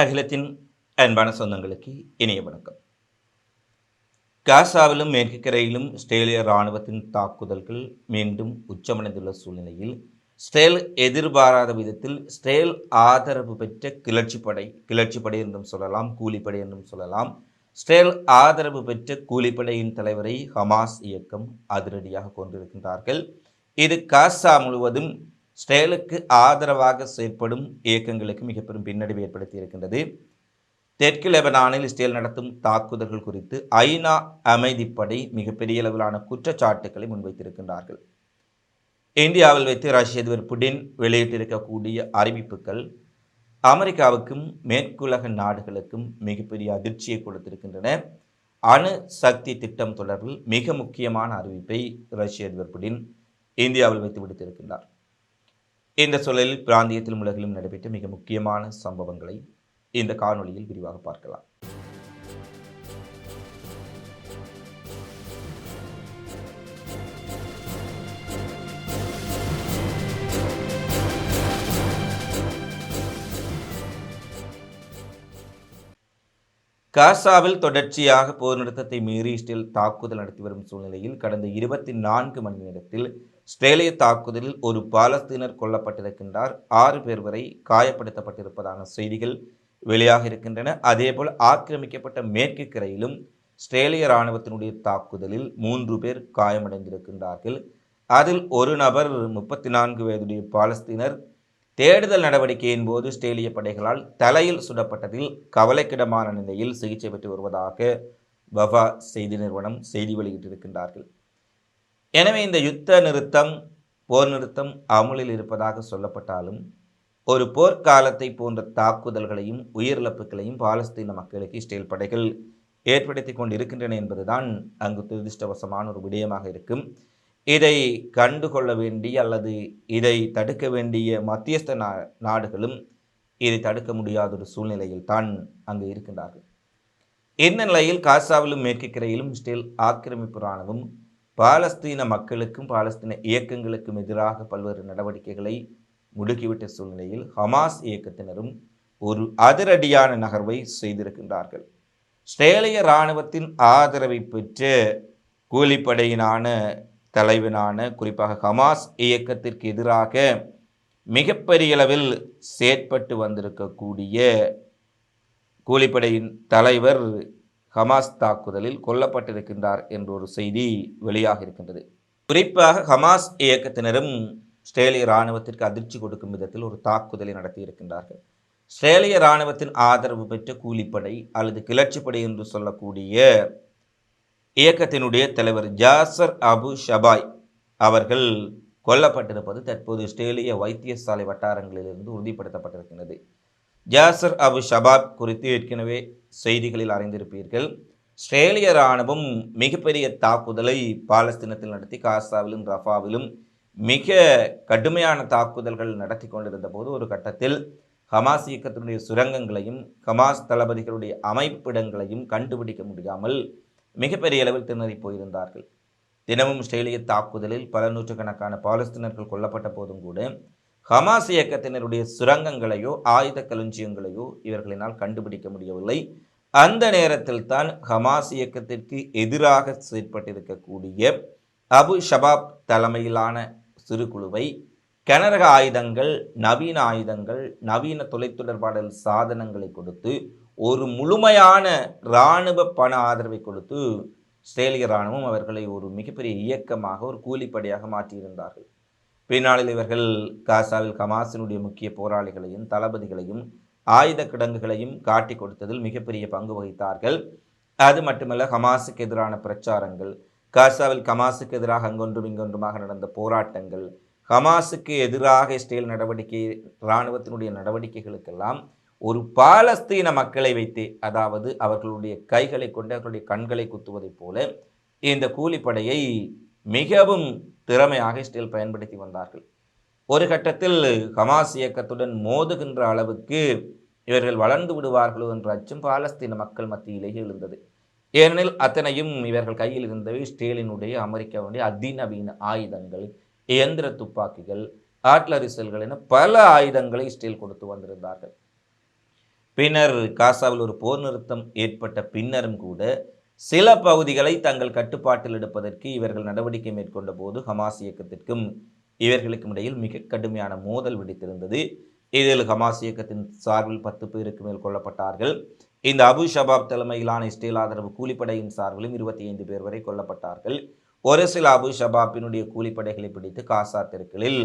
அகிலத்தின் அன்பான சொந்தங்களுக்கு இனிய வணக்கம். காசாவிலும் மேற்கு கரையிலும் இஸ்ரேலிய இராணுவத்தின் தாக்குதல்கள் மீண்டும் உச்சமடைந்துள்ள சூழ்நிலையில் இஸ்ரேல் எதிர்பாராத விதத்தில் ஸ்டேல் ஆதரவு பெற்ற கிளர்ச்சிப்படை கிளர்ச்சிப்படை என்றும் சொல்லலாம் கூலிப்படை என்றும் சொல்லலாம். இஸ்ரேல் ஆதரவு பெற்ற கூலிப்படையின் தலைவரை ஹமாஸ் இயக்கம் அதிரடியாக கொண்டிருக்கின்றார்கள். இது காசா முழுவதும் இஸ்ரேலுக்கு ஆதரவாக செயற்படும் இயக்கங்களுக்கு மிக பெரும் பின்னடைவு ஏற்படுத்தி இருக்கின்றது தெற்கு லெபனானில் இஸ்ரேல் நடத்தும் தாக்குதல்கள் குறித்து ஐநா அமைதிப்படை மிகப்பெரிய அளவிலான குற்றச்சாட்டுக்களை முன்வைத்திருக்கின்றார்கள். இந்தியாவில் வைத்து ரஷ்ய அதிபர் புடின் வெளியிட்டிருக்கக்கூடிய அறிவிப்புகள் அமெரிக்காவுக்கும் மேற்குலக நாடுகளுக்கும் மிகப்பெரிய அதிர்ச்சியை கொடுத்திருக்கின்றன. அணு சக்தி திட்டம் தொடர்பில் மிக முக்கியமான அறிவிப்பை ரஷ்ய அதிபர் புடின் இந்தியாவில் வைத்து விடுத்திருக்கின்றார். இந்த சூழலில் பிராந்தியத்திலும் உலகிலும் நடைபெற்ற மிக முக்கியமான சம்பவங்களை இந்த காணொலியில் விரிவாக பார்க்கலாம். காசாவில் தொடர்ச்சியாக போர் நிறுத்தத்தை மீறி இஸ்ரேல் தாக்குதல் நடத்தி வரும் சூழ்நிலையில் கடந்த இருபத்தி நான்கு மணி நேரத்தில் இஸ்ரேலிய தாக்குதலில் ஒரு பாலஸ்தீனர் கொல்லப்பட்டிருக்கின்றார். ஆறு பேர் வரை காயப்படுத்தப்பட்டிருப்பதான செய்திகள் வெளியாக இருக்கின்றன. அதேபோல் ஆக்கிரமிக்கப்பட்ட மேற்கு கரையிலும் இஸ்ரேலிய இராணுவத்தினுடைய தாக்குதலில் மூன்று பேர் காயமடைந்திருக்கின்றார்கள். அதில் ஒரு நபர் முப்பத்தி நான்கு வயதுடைய பாலஸ்தீனர் தேடுதல் நடவடிக்கையின் போது இஸ்ரேலிய படைகளால் தலையில் சுடப்பட்டதில் கவலைக்கிடமான நிலையில் சிகிச்சை பெற்று வருவதாக வஃபா செய்தி நிறுவனம் செய்தி வெளியிட்டிருக்கின்றார்கள். எனவே இந்த யுத்த நிறுத்தம் போர் நிறுத்தம் அமுலில் இருப்பதாக சொல்லப்பட்டாலும் ஒரு போர்க்காலத்தை போன்ற தாக்குதல்களையும் உயிரிழப்புகளையும் பாலஸ்தீன மக்களுக்கு இஸ்ரேல் படைகள் ஏற்படுத்தி கொண்டிருக்கின்றன என்பதுதான் அங்கு துரதிருஷ்டவசமான ஒரு விடயமாக இருக்கும். இதை கண்டுகொள்ள வேண்டிய அல்லது இதை தடுக்க வேண்டிய மத்தியஸ்த நா நாடுகளும் இதை தடுக்க முடியாத ஒரு சூழ்நிலையில் தான் அங்கு இருக்கின்றார்கள். இந்த நிலையில் காசாவிலும் மேற்கு கரையிலும் இஸ்ரேல் ஆக்கிரமிப்பு இராணுவம் பாலஸ்தீன மக்களுக்கும் பாலஸ்தீன இயக்கங்களுக்கும் எதிராக பல்வேறு நடவடிக்கைகளை முடுக்கிவிட்ட சூழ்நிலையில் ஹமாஸ் இயக்கத்தினரும் ஒரு அதிரடியான நகர்வை செய்திருக்கின்றார்கள். இஸ்ரேலிய இராணுவத்தின் ஆதரவை பெற்ற கூலிப்படையினான தலைவனான குறிப்பாக ஹமாஸ் இயக்கத்திற்கு எதிராக மிகப்பெரிய அளவில் செயற்பட்டு வந்திருக்கக்கூடிய கூலிப்படையின் தலைவர் ஹமாஸ் தாக்குதலில் கொல்லப்பட்டிருக்கின்றார் என்ற ஒரு செய்தி வெளியாக இருக்கின்றது. குறிப்பாக ஹமாஸ் இயக்கத்தினரும் இஸ்ரேலிய இராணுவத்திற்கு அதிர்ச்சி கொடுக்கும் விதத்தில் ஒரு தாக்குதலை நடத்தியிருக்கின்றார்கள். இஸ்ரேலிய இராணுவத்தின் ஆதரவு பெற்ற கூலிப்படை அல்லது கிளர்ச்சிப்படை என்று சொல்லக்கூடிய இயக்கத்தினுடைய தலைவர் ஜாசர் அபு ஷபாய் அவர்கள் கொல்லப்பட்டிருப்பது தற்போது இஸ்ரேலிய வைத்தியசாலை வட்டாரங்களிலிருந்து உறுதிப்படுத்தப்பட்டிருக்கிறது ஜாசர் அபு ஷபாப் குறித்து ஏற்கனவே செய்திகளில் அறிந்திருப்பீர்கள். ஆஸ்திரேலிய இராணுவம் மிகப்பெரிய தாக்குதலை பாலஸ்தீனத்தில் நடத்தி காசாவிலும் ரஃபாவிலும் மிக கடுமையான தாக்குதல்கள் நடத்தி கொண்டிருந்த போது ஒரு கட்டத்தில் ஹமாஸ் இயக்கத்தினுடைய சுரங்கங்களையும் ஹமாஸ் தளபதிகளுடைய அமைப்பிடங்களையும் கண்டுபிடிக்க முடியாமல் மிகப்பெரிய அளவில் திணறி போயிருந்தார்கள். தினமும் இஸ்ரேலிய தாக்குதலில் பல நூற்றுக்கணக்கான பாலஸ்தீனர்கள் கொல்லப்பட்ட போதும் கூட ஹமாஸ் இயக்கத்தினருடைய சுரங்கங்களையோ ஆயுத களஞ்சியங்களையோ இவர்களினால் கண்டுபிடிக்க முடியவில்லை. அந்த நேரத்தில் தான் ஹமாஸ் இயக்கத்திற்கு எதிராக செயற்பட்டிருக்கக்கூடிய அபு ஷபாப் தலைமையிலான சிறு குழுவை கனரக ஆயுதங்கள் நவீன ஆயுதங்கள் நவீன தொலைத்தொடர்பாடல் சாதனங்களை கொடுத்து ஒரு முழுமையான இராணுவ பண ஆதரவை கொடுத்து இஸ்ரேலிய இராணுவம் அவர்களை ஒரு மிகப்பெரிய இயக்கமாக ஒரு கூலிப்படையாக மாற்றியிருந்தார்கள். பின்னாளில் இவர்கள் காசாவில் கமாசினுடைய முக்கிய போராளிகளையும் தளபதிகளையும் ஆயுத கிடங்குகளையும் காட்டி கொடுத்ததில் மிகப்பெரிய பங்கு வகித்தார்கள். அது மட்டுமல்ல ஹமாஸுக்கு எதிரான பிரச்சாரங்கள் காசாவில் கமாஸுக்கு எதிராக அங்கொன்றும் இங்கொன்றுமாக நடந்த போராட்டங்கள் ஹமாஸுக்கு எதிராக இஸ்ரேல் நடவடிக்கை இராணுவத்தினுடைய நடவடிக்கைகளுக்கெல்லாம் ஒரு பாலஸ்தீன மக்களை வைத்தே அதாவது அவர்களுடைய கைகளை கொண்டு அவர்களுடைய கண்களை குத்துவதைப் போல இந்த கூலிப்படையை மிகவும் திறமையாக இஸ்ரேல் பயன்படுத்தி வந்தார்கள். ஒரு கட்டத்தில் ஹமாஸ் இயக்கத்துடன் மோதுகின்ற அளவுக்கு இவர்கள் வளர்ந்து விடுவார்களோ என்ற அச்சம் பாலஸ்தீன மக்கள் மத்தியிலேயே எழுந்தது. ஏனெனில் அத்தனையும் இவர்கள் கையில் இருந்தவை ஸ்டேலினுடைய அமெரிக்காவுடைய அதிநவீன ஆயுதங்கள் இயந்திர துப்பாக்கிகள் ஆட்லரிசல்கள் என பல ஆயுதங்களை ஸ்டீல் கொடுத்து வந்திருந்தார்கள். பின்னர் காசாவில் ஒரு போர் நிறுத்தம் ஏற்பட்ட பின்னரும் கூட சில பகுதிகளை தங்கள் கட்டுப்பாட்டில் எடுப்பதற்கு இவர்கள் நடவடிக்கை மேற்கொண்ட போது ஹமாஸ் இயக்கத்திற்கும் இவர்களுக்கும் இடையில் மிக கடுமையான மோதல் வெடித்திருந்தது. இதில் ஹமாஸ் இயக்கத்தின் சார்பில் பத்து பேருக்கு மேல் கொல்லப்பட்டார்கள். இந்த அபு ஷபாப் தலைமையிலான இஸ்ரேல் ஆதரவு கூலிப்படையின் சார்பிலும் இருபத்தி ஐந்து பேர் வரை கொல்லப்பட்டார்கள். ஒரு சில அபு ஷபாப்பினுடைய கூலிப்படைகளை பிடித்து காசா தெருக்களில்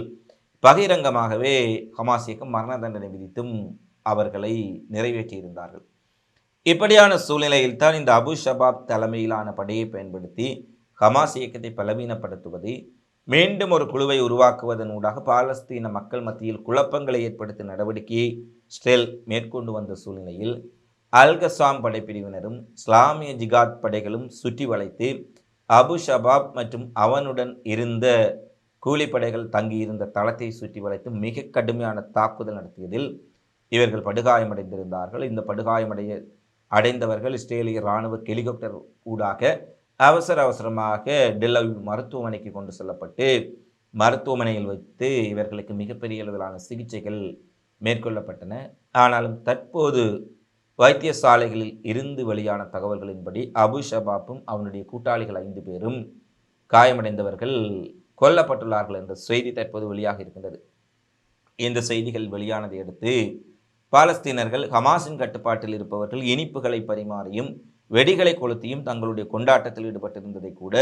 பகிரங்கமாகவே ஹமாஸ் இயக்கம் மரண தண்டனை விதித்தும் அவர்களை நிறைவேற்றியிருந்தார்கள். இப்படியான சூழ்நிலையில் தான் இந்த அபு ஷபாப் தலைமையிலான படையை பயன்படுத்தி ஹமாஸ் இயக்கத்தை பலவீனப்படுத்துவது மீண்டும் ஒரு குழுவை உருவாக்குவதன் ஊடாக பாலஸ்தீன மக்கள் மத்தியில் குழப்பங்களை ஏற்படுத்தும் நடவடிக்கையை ஸ்டெல் மேற்கொண்டு வந்த சூழ்நிலையில் அல்கசாம் படைப்பிரிவினரும் இஸ்லாமிய ஜிகாத் படைகளும் சுற்றி வளைத்து அபு ஷபாப் மற்றும் அவனுடன் இருந்த கூலிப்படைகள் தங்கியிருந்த தளத்தை சுற்றி வளைத்து மிக கடுமையான தாக்குதல் நடத்தியதில் இவர்கள் படுகாயமடைந்திருந்தார்கள். இந்த படுகாயமடைய அடைந்தவர்கள் இஸ்ரேலிய இராணுவ ஹெலிகாப்டர் ஊடாக அவசர அவசரமாக டெல்லவி மருத்துவமனைக்கு கொண்டு செல்லப்பட்டு மருத்துவமனையில் வைத்து இவர்களுக்கு மிகப்பெரிய அளவிலான சிகிச்சைகள் மேற்கொள்ளப்பட்டன. ஆனாலும் தற்போது வைத்தியசாலைகளில் இருந்து வெளியான தகவல்களின்படி அபு ஷபாப்பும் அவனுடைய கூட்டாளிகள் ஐந்து பேரும் காயமடைந்தவர்கள் கொல்லப்பட்டுள்ளார்கள் என்ற செய்தி தற்போது வெளியாக இருக்கின்றது. இந்த செய்திகள் வெளியானதை அடுத்து பாலஸ்தீனர்கள் ஹமாஸின் கட்டுப்பாட்டில் இருப்பவர்கள் இனிப்புகளை பரிமாறியும் வெடிகளை கொளுத்தியும் தங்களுடைய கொண்டாட்டத்தில் ஈடுபட்டிருந்ததை கூட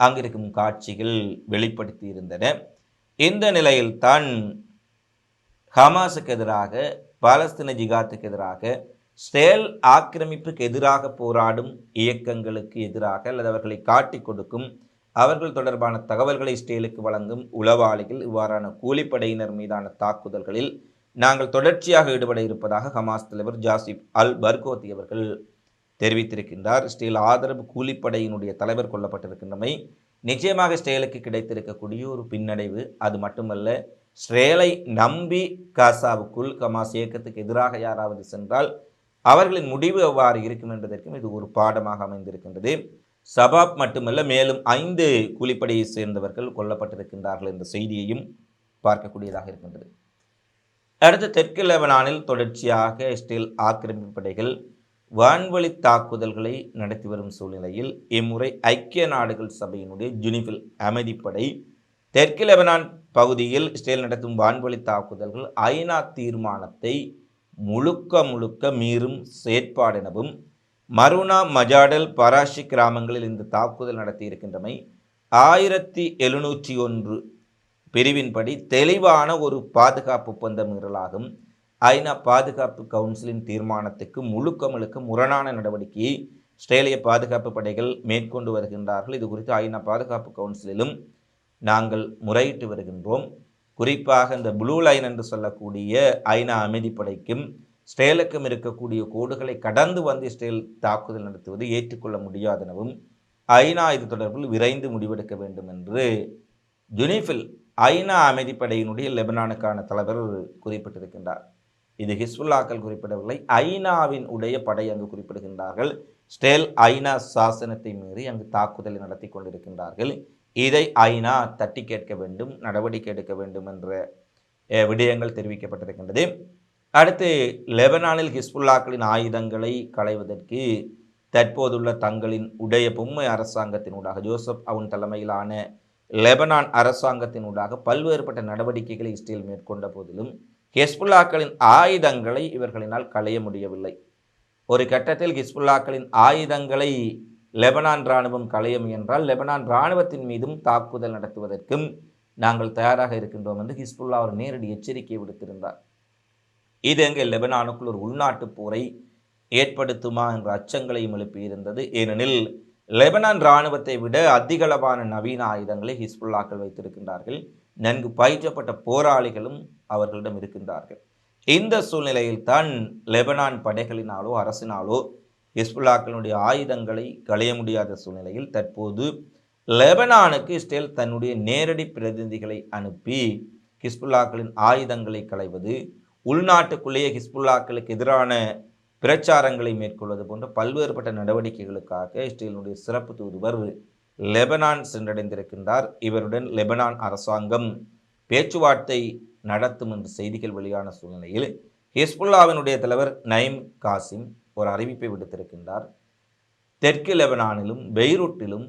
அங்கிருக்கும் காட்சிகள் வெளிப்படுத்தி இருந்தன இந்த நிலையில்தான் ஹமாஸுக்கு எதிராக பாலஸ்தீன ஜிகாத்துக்கு எதிராக ஸ்டேல் ஆக்கிரமிப்புக்கு எதிராக போராடும் இயக்கங்களுக்கு எதிராக அல்லது அவர்களை காட்டிக் கொடுக்கும் அவர்கள் தொடர்பான தகவல்களை ஸ்டேலுக்கு வழங்கும் உளவாளிகள் இவ்வாறான கூலிப்படையினர் மீதான தாக்குதல்களில் நாங்கள் தொடர்ச்சியாக ஈடுபட இருப்பதாக ஹமாஸ் தலைவர் ஜாசிப் அல் பர்கோத்தி அவர்கள் தெரிவித்திருக்கின்றார். இஸ்ரேல் ஆதரவு கூலிப்படையினுடைய தலைவர் கொல்லப்பட்டிருக்கின்றமை நிச்சயமாக இஸ்ரேலுக்கு கிடைத்திருக்கக்கூடிய ஒரு பின்னடைவு. அது மட்டுமல்ல ஸ்ரேலை நம்பி காசாவுக்குள் ஹமாஸ் இயக்கத்துக்கு எதிராக யாராவது சென்றால் அவர்களின் முடிவு எவ்வாறு இருக்கும் என்பதற்கும் இது ஒரு பாடமாக அமைந்திருக்கின்றது. சபாப் மட்டுமல்ல மேலும் ஐந்து கூலிப்படையை சேர்ந்தவர்கள் கொல்லப்பட்டிருக்கின்றார்கள் என்ற செய்தியையும் பார்க்கக்கூடியதாக இருக்கின்றது. அடுத்து தெற்கு லெபனானில் தொடர்ச்சியாக இஸ்ரேல் ஆக்கிரமிப்பு படைகள் வான்வழி தாக்குதல்களை நடத்தி வரும் சூழ்நிலையில் இம்முறை ஐக்கிய நாடுகள் சபையினுடைய ஜுனிஃபில் அமைதிப்படை தெற்கு லெபனான் பகுதியில் இஸ்ரேல் நடத்தும் வான்வழி தாக்குதல்கள் ஐநா தீர்மானத்தை முழுக்க முழுக்க மீறும் செயற்பாடெனவும் மருனா மஜாடல் பராஷி கிராமங்களில் இந்த தாக்குதல் நடத்தியிருக்கின்றமை ஆயிரத்தி எழுநூற்றி ஒன்று பிரிவின்படி தெளிவான ஒரு பாதுகாப்பு ஒப்பந்த மீறலாகும். ஐநா பாதுகாப்பு கவுன்சிலின் தீர்மானத்துக்கு முழுக்க முழுக்க முரணான நடவடிக்கையை ஆஸ்திரேலிய பாதுகாப்பு படைகள் மேற்கொண்டு வருகின்றார்கள். இது குறித்து ஐநா பாதுகாப்பு கவுன்சிலிலும் நாங்கள் முறையிட்டு வருகின்றோம். குறிப்பாக இந்த ப்ளூ லைன் என்று சொல்லக்கூடிய ஐநா அமைதிப்படைக்கும் ஸ்டேலுக்கும் இருக்கக்கூடிய கோடுகளை கடந்து வந்து இஸ்ரேல் தாக்குதல் நடத்துவது ஏற்றுக்கொள்ள முடியாதெனவும் ஐநா இது தொடர்பில் விரைந்து முடிவெடுக்க வேண்டும் என்று ஜுனிஃபில் ஐநா அமைதிப்படையினுடைய லெபனானுக்கான தலைவர் குறிப்பிட்டிருக்கின்றார். இது ஹிஸ்புல்லாக்கள் குறிப்பிடவில்லை. ஐநாவின் உடைய படை அங்கு குறிப்பிடுகின்றார்கள். ஸ்டேல் ஐநா சாசனத்தை மீறி அங்கு தாக்குதலை நடத்தி கொண்டிருக்கின்றார்கள். இதை ஐநா தட்டி கேட்க வேண்டும் நடவடிக்கை எடுக்க வேண்டும் என்ற விடயங்கள் தெரிவிக்கப்பட்டிருக்கின்றது. அடுத்து லெபனானில் ஹிஸ்புல்லாக்களின் ஆயுதங்களை களைவதற்கு தற்போதுள்ள தங்களின் உடைய பொம்மை அரசாங்கத்தினூடாக ஜோசப் அவன் தலைமையிலான லெபனான் அரசாங்கத்தினூடாக பல்வேறுபட்ட நடவடிக்கைகளை இஸ்ரேல் மேற்கொண்ட போதிலும் ஹெஸ்புல்லாக்களின் ஆயுதங்களை இவர்களினால் களைய முடியவில்லை. ஒரு கட்டத்தில் ஹிஸ்புல்லாக்களின் ஆயுதங்களை லெபனான் இராணுவம் களைய முயன்றால் லெபனான் இராணுவத்தின் மீதும் தாக்குதல் நடத்துவதற்கும் நாங்கள் தயாராக இருக்கின்றோம் என்று ஹிஸ்புல்லா ஒரு நேரடி எச்சரிக்கை விடுத்திருந்தார். இது எங்கே லெபனானுக்குள் ஒரு உள்நாட்டு போரை ஏற்படுத்துமா என்ற அச்சங்களையும் எழுப்பியிருந்தது. ஏனெனில் லெபனான் இராணுவத்தை விட அதிகளவான நவீன ஆயுதங்களை ஹிஸ்புல்லாக்கள் வைத்திருக்கின்றார்கள். நன்கு பயிற்றப்பட்ட போராளிகளும் அவர்களிடம் இருக்கின்றார்கள். இந்த சூழ்நிலையில் தான் லெபனான் படைகளினாலோ அரசினாலோ ஹிஸ்புல்லாக்களுடைய ஆயுதங்களை களைய முடியாத சூழ்நிலையில் தற்போது லெபனானுக்கு இஸ்ரேல் தன்னுடைய நேரடி பிரதிநிதிகளை அனுப்பி ஹிஸ்புல்லாக்களின் ஆயுதங்களை களைவது உள்நாட்டுக்குள்ளேயே ஹிஸ்புல்லாக்களுக்கு எதிரான பிரச்சாரங்களை மேற்கொள்வது போன்ற பல்வேறுபட்ட நடவடிக்கைகளுக்காக இஸ்ரேலினுடைய சிறப்பு தூதுவர் லெபனான் சென்றடைந்திருக்கின்றார். இவருடன் லெபனான் அரசாங்கம் பேச்சுவார்த்தை நடத்தும் என்ற செய்திகள் வெளியான சூழ்நிலையில் ஹிஸ்புல்லாவினுடைய தலைவர் நயிம் காசிம் ஒரு அறிவிப்பை விடுத்திருக்கின்றார். தெற்கு லெபனானிலும் பெய்ரூட்டிலும்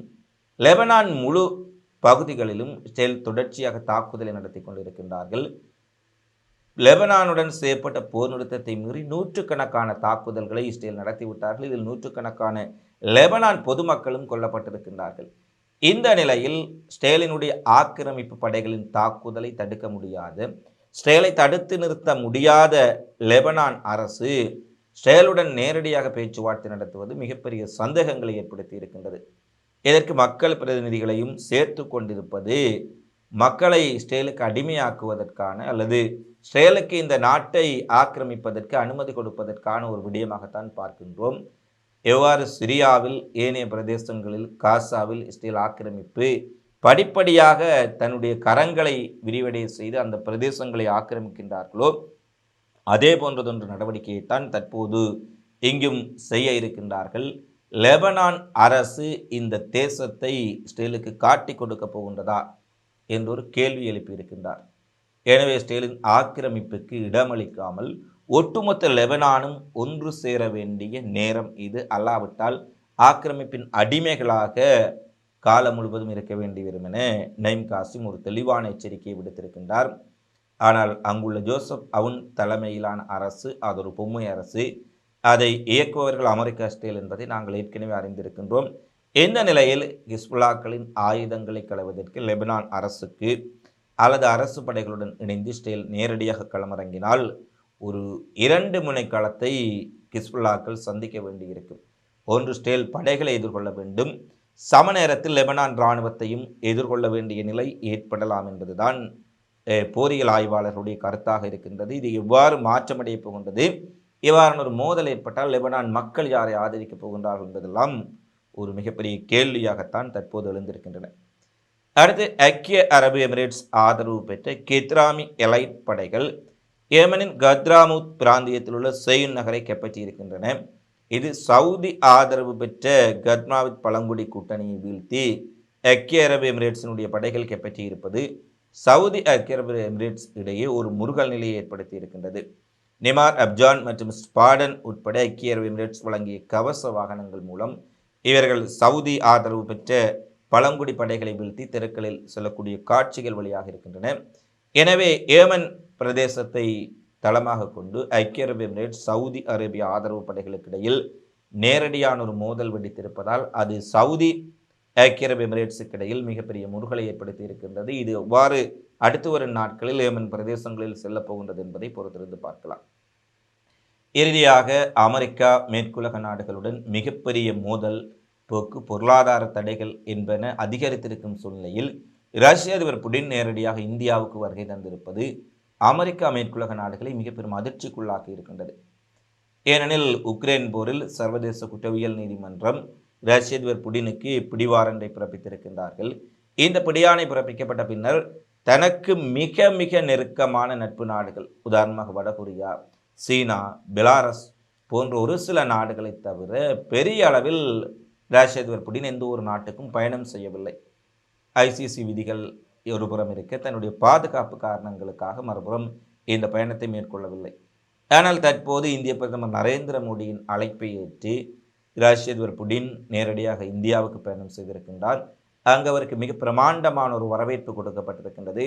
லெபனான் முழு பகுதிகளிலும் இஸ்ரேல் தொடர்ச்சியாக தாக்குதலை நடத்தி கொண்டிருக்கின்றார்கள். லெபனானுடன் செய்யப்பட்ட போர் நிறுத்தத்தை மீறி நூற்றுக்கணக்கான தாக்குதல்களை இஸ்ரேல் நடத்திவிட்டார்கள். இதில் நூற்றுக்கணக்கான லெபனான் பொதுமக்களும் கொல்லப்பட்டிருக்கின்றார்கள். இந்த நிலையில் ஸ்டேலினுடைய ஆக்கிரமிப்பு படைகளின் தாக்குதலை தடுக்க முடியாது. ஸ்டேலை தடுத்து நிறுத்த முடியாத லெபனான் அரசு ஸ்டேலுடன் நேரடியாக பேச்சுவார்த்தை நடத்துவது மிகப்பெரிய சந்தேகங்களை ஏற்படுத்தி இருக்கின்றது. இதற்கு மக்கள் பிரதிநிதிகளையும் சேர்த்து கொண்டிருப்பது மக்களை ஸ்டேலுக்கு அடிமையாக்குவதற்கான அல்லது செயலுக்கு இந்த நாட்டை ஆக்கிரமிப்பதற்கு அனுமதி கொடுப்பதற்கான ஒரு விடயமாகத்தான் பார்க்கின்றோம். எவ்வாறு சிரியாவில் ஏனைய பிரதேசங்களில் காசாவில் இஸ்ரேல் ஆக்கிரமிப்பு படிப்படியாக தன்னுடைய கரங்களை விரிவடைய செய்து அந்த பிரதேசங்களை ஆக்கிரமிக்கின்றார்களோ அதே போன்றதொன்று நடவடிக்கையைத்தான் தற்போது இங்கும் செய்ய இருக்கின்றார்கள். லெபனான் அரசு இந்த தேசத்தை இஸ்ரேலுக்கு காட்டி கொடுக்க போகின்றதா என்று ஒரு கேள்வி எழுப்பியிருக்கின்றார். எனவே ஸ்டேலின் ஆக்கிரமிப்புக்கு இடமளிக்காமல் ஒட்டுமொத்த லெபனானும் ஒன்று சேர வேண்டிய நேரம் இது அல்லாவிட்டால் ஆக்கிரமிப்பின் அடிமைகளாக காலம் முழுவதும் இருக்க வேண்டி வரும் என நைம் காசிம் ஒரு தெளிவான எச்சரிக்கையை விடுத்திருக்கின்றார். ஆனால் அங்குள்ள ஜோசப் அவுன் தலைமையிலான அரசு அது ஒரு பொம்மை அரசு அதை இயக்குபவர்கள் அமெரிக்கா ஸ்டேல் என்பதை நாங்கள் ஏற்கனவே அறிந்திருக்கின்றோம். இந்த நிலையில் ஹிஸ்புல்லாக்களின் ஆயுதங்களை களைவதற்கு லெபனான் அரசுக்கு அல்லது அரசு படைகளுடன் இணைந்து இஸ்ரேல் நேரடியாக களமிறங்கினால் ஒரு இரண்டு முனை கிஸ்புல்லாக்கள் சந்திக்க வேண்டியிருக்கும். ஒன்று ஸ்டேல் படைகளை எதிர்கொள்ள வேண்டும். சம நேரத்தில் லெபனான் இராணுவத்தையும் எதிர்கொள்ள வேண்டிய நிலை ஏற்படலாம் என்பதுதான் போரியல் ஆய்வாளர்களுடைய கருத்தாக இருக்கின்றது. இது எவ்வாறு மாற்றமடைய போகின்றது? இவ்வாறான ஒரு மோதல் ஏற்பட்டால் லெபனான் மக்கள் யாரை ஆதரிக்கப் போகின்றார்கள் என்பதெல்லாம் ஒரு மிகப்பெரிய கேள்வியாகத்தான் தற்போது எழுந்திருக்கின்றன. அடுத்து ஐக்கிய அரபு எமிரேட்ஸ் ஆதரவு பெற்ற கித்ராமி எலைட் படைகள் ஏமனின் கத்ராமுத் பிராந்தியத்தில் உள்ள செயுன் நகரை கைப்பற்றியிருக்கின்றன. இது சவுதி ஆதரவு பெற்ற கத்மாவித் பழங்குடி கூட்டணியை வீழ்த்தி ஐக்கிய அரபு எமிரேட்ஸினுடைய படைகள் கைப்பற்றியிருப்பது சவுதி ஐக்கிய அரபு எமிரேட்ஸ் இடையே ஒரு முருகல் நிலையை ஏற்படுத்தி இருக்கின்றது நிமார் அப்ஜான் மற்றும் ஸ்பாடன் உட்பட ஐக்கிய அரபு எமிரேட்ஸ் வழங்கிய கவச வாகனங்கள் மூலம் இவர்கள் சவுதி ஆதரவு பெற்ற பழங்குடி படைகளை வீழ்த்தி தெருக்களில் செல்லக்கூடிய காட்சிகள் வழியாக இருக்கின்றன. எனவே ஏமன் பிரதேசத்தை தளமாக கொண்டு ஐக்கிய அரபு எமிரேட்ஸ் சவுதி அரேபிய ஆதரவு படைகளுக்கு இடையில் நேரடியான ஒரு மோதல் வெடித்திருப்பதால் அது சவுதி ஐக்கிய அரபு எமிரேட்ஸுக்கு இடையில் மிகப்பெரிய முருகலை ஏற்படுத்தி இருக்கின்றது. இது எவ்வாறு அடுத்து வரும் நாட்களில் ஏமன் பிரதேசங்களில் செல்லப் போகின்றது என்பதை பொறுத்திருந்து பார்க்கலாம். இறுதியாக அமெரிக்கா மேற்குலக நாடுகளுடன் மிகப்பெரிய மோதல் போக்கு பொருளாதார தடைகள் என்பன அதிகரித்திருக்கும் சூழ்நிலையில் ரஷ்ய அதிபர் புடின் நேரடியாக இந்தியாவுக்கு வருகை தந்திருப்பது அமெரிக்கா மேற்குலக நாடுகளை மிக பெரும் அதிர்ச்சிக்குள்ளாக்கி இருக்கின்றது. ஏனெனில் உக்ரைன் போரில் சர்வதேச குற்றவியல் நீதிமன்றம் ரஷ்ய அதிபர் புடினுக்கு பிடிவாரண்டை பிறப்பித்திருக்கின்றார்கள். இந்த பிடியாணை பிறப்பிக்கப்பட்ட பின்னர் தனக்கு மிக மிக நெருக்கமான நட்பு நாடுகள் உதாரணமாக வடகொரியா சீனா பெலாரஸ் போன்ற ஒரு சில நாடுகளை தவிர பெரிய அளவில் ரஷ்ய அதிபர் புடின் எந்த ஒரு நாட்டுக்கும் பயணம் செய்யவில்லை. ஐசிசி விதிகள் ஒரு புறம் இருக்க. தன்னுடைய பாதுகாப்பு காரணங்களுக்காக மறுபுறம் இந்த பயணத்தை மேற்கொள்ளவில்லை. ஆனால் தற்போது இந்திய பிரதமர் நரேந்திர மோடியின் அழைப்பை ஏற்று ரஷ்ய அதிபர் புடின் நேரடியாக இந்தியாவுக்கு பயணம் செய்திருக்கின்றார். அங்கு அவருக்கு மிக பிரமாண்டமான ஒரு வரவேற்பு கொடுக்கப்பட்டிருக்கின்றது.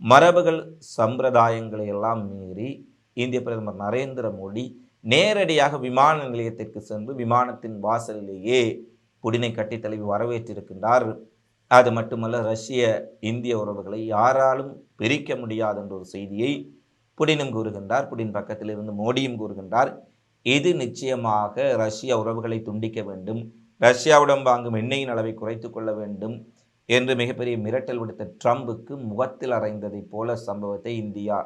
மரபுகள் சம்பிரதாயங்களை எல்லாம் மீறி இந்திய பிரதமர் நரேந்திர மோடி நேரடியாக விமான நிலையத்திற்கு சென்று விமானத்தின் வாசலிலேயே புடினை கட்டித் தழுவி வரவேற்றிருக்கின்றார். அது மட்டுமல்ல ரஷ்ய இந்திய உறவுகளை யாராலும் பிரிக்க முடியாது என்ற ஒரு செய்தியை புடினும் கூறுகின்றார். புடின் பக்கத்தில் இருந்து மோடியும் கூறுகின்றார் இது நிச்சயமாக ரஷ்ய உறவுகளை துண்டிக்க வேண்டும் ரஷ்யாவிடம் வாங்கும் எண்ணெயின் அளவை குறைத்து கொள்ள வேண்டும் என்று மிகப்பெரிய மிரட்டல் விடுத்த ட்ரம்புக்கு முகத்தில் அறைந்ததைப் போல சம்பவத்தை இந்தியா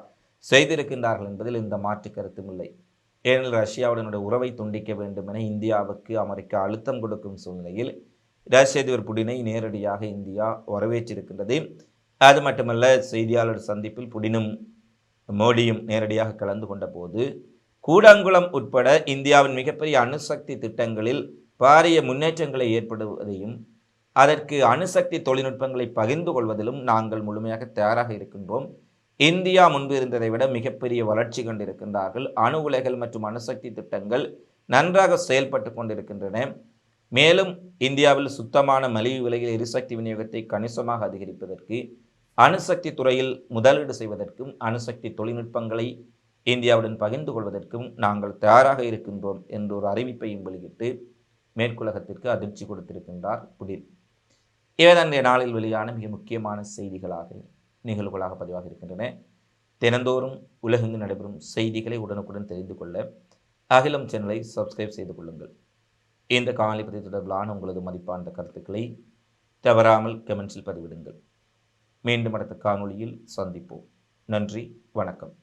செய்திருக்கின்றார்கள் என்பதில் இந்த மாற்று கருத்தும் இல்லை. ஏனெனில் ரஷ்யாவுடனுடைய உறவை துண்டிக்க வேண்டும் என இந்தியாவுக்கு அமெரிக்கா அழுத்தம் கொடுக்கும் சூழ்நிலையில் ரஷ்ய அதிபர் புடினை நேரடியாக இந்தியா வரவேற்றிருக்கின்றது. அது மட்டுமல்ல செய்தியாளர் சந்திப்பில் புடினும் மோடியும் நேரடியாக கலந்து கொண்ட போது கூடங்குளம் உட்பட இந்தியாவின் மிகப்பெரிய அணுசக்தி திட்டங்களில் பாரிய முன்னேற்றங்களை ஏற்படுவதையும் அதற்கு அணுசக்தி தொழில்நுட்பங்களை பகிர்ந்து கொள்வதிலும் நாங்கள் முழுமையாக தயாராக இருக்கின்றோம். இந்தியா முன்பு இருந்ததை விட மிகப்பெரிய வளர்ச்சி கண்டிருக்கின்றார்கள். அணு உலைகள் மற்றும் அணுசக்தி திட்டங்கள் நன்றாக செயல்பட்டு கொண்டிருக்கின்றன. மேலும் இந்தியாவில் சுத்தமான மலிவு விலையில் எரிசக்தி விநியோகத்தை கணிசமாக அதிகரிப்பதற்கு அணுசக்தி துறையில் முதலீடு செய்வதற்கும் அணுசக்தி தொழில்நுட்பங்களை இந்தியாவுடன் பகிர்ந்து கொள்வதற்கும் நாங்கள் தயாராக இருக்கின்றோம் என்ற ஒரு அறிவிப்பையும் வெளியிட்டு மேற்குலகத்திற்கு அதிர்ச்சி கொடுத்திருக்கின்றார் புதிர். இவை நாளில் வெளியான மிக முக்கியமான செய்திகளாகும் நிகழ்வுகளாக பதிவாக இருக்கின்றன. தினந்தோறும் உலகெங்கு நடைபெறும் செய்திகளை உடனுக்குடன் தெரிந்து கொள்ள அகிலம் சேனலை சப்ஸ்கிரைப் செய்து கொள்ளுங்கள். இந்த காணொலி பற்றி தொடர்பிலான உங்களது மதிப்பான கருத்துக்களை தவறாமல் கமெண்ட்ஸில் பதிவிடுங்கள். மீண்டும் அடுத்த காணொளியில் சந்திப்போம். நன்றி வணக்கம்.